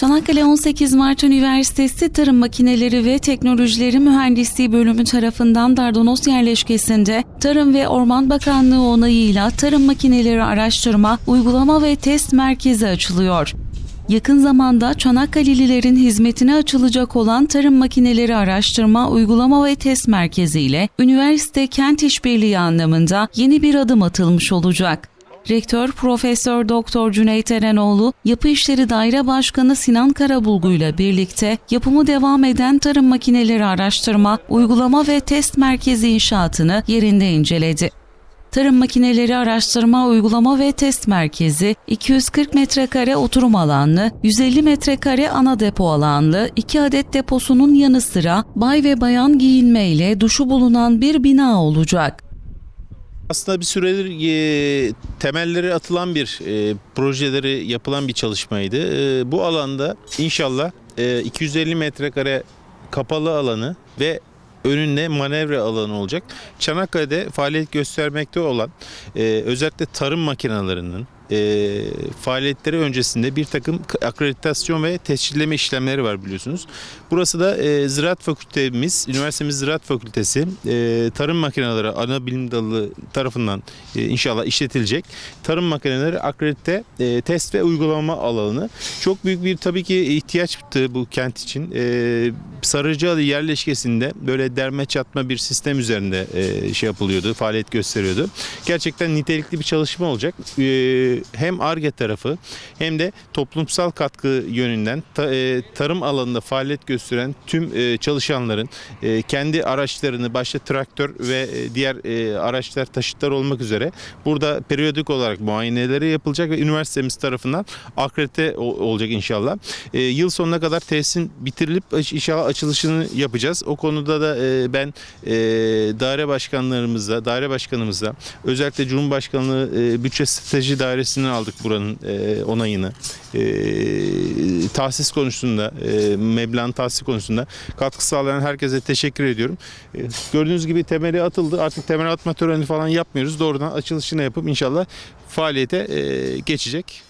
Çanakkale 18 Mart Üniversitesi Tarım Makineleri ve Teknolojileri Mühendisliği Bölümü tarafından Dardanos yerleşkesinde Tarım ve Orman Bakanlığı onayıyla Tarım Makineleri Araştırma, Uygulama ve Test Merkezi açılıyor. Yakın zamanda Çanakkale'lilerin hizmetine açılacak olan Tarım Makineleri Araştırma, Uygulama ve Test Merkezi ile üniversite kent işbirliği anlamında yeni bir adım atılmış olacak. Rektör Profesör Doktor Cüneyt Erenoğlu, Yapı İşleri Daire Başkanı Sinan Karabulgu ile birlikte yapımı devam eden tarım makineleri araştırma, uygulama ve test merkezi inşaatını yerinde inceledi. Tarım Makineleri Araştırma, Uygulama ve Test Merkezi, 240 metrekare oturum alanlı, 150 metrekare ana depo alanlı, 2 adet deposunun yanı sıra bay ve bayan giyinme ile duşu bulunan bir bina olacak. Aslında bir süredir e, temelleri atılan bir e, projeleri yapılan bir çalışmaydı. E, bu alanda inşallah e, 250 metrekare kapalı alanı ve önünde manevra alanı olacak. Çanakkale'de faaliyet göstermekte olan e, özellikle tarım makinelerinin e, faaliyetleri öncesinde bir takım akreditasyon ve tescilleme işlemleri var biliyorsunuz. Burası da e, Ziraat Fakültemiz, Üniversitemiz Ziraat Fakültesi e, Tarım Makineleri Ana Bilim Dalı tarafından e, inşallah işletilecek. Tarım makineleri akredite e, test ve uygulama alanı. Çok büyük bir tabii ki ihtiyaçtı bu kent için. E, Sarıcalı yerleşkesinde böyle derme çatma bir sistem üzerinde e, şey yapılıyordu, faaliyet gösteriyordu. Gerçekten nitelikli bir çalışma olacak. E, hem ARGE tarafı hem de toplumsal katkı yönünden e, tarım alanında faaliyet gösteren tüm e, çalışanların e, kendi araçlarını başta traktör ve diğer araçlar taşıtlar olmak üzere burada periyodik olarak muayeneleri yapılacak ve üniversitemiz tarafından akredite olacak inşallah. Yıl sonuna kadar tesisin bitirilip inşallah açılışını yapacağız. O konuda da ben daire başkanlarımızla, daire başkanımızla özellikle Cumhurbaşkanlığı Bütçe Strateji Dairesi'nden aldık buranın e, onayını. E, tahsis konusunda, e, meblağın tahsisi konusunda katkı sağlayan herkese teşekkür ediyorum. E, gördüğünüz gibi temeli atıldı. Artık temel atma töreni falan yapmıyoruz. Doğrudan açılışını yapıp inşallah faaliyete e, geçecek.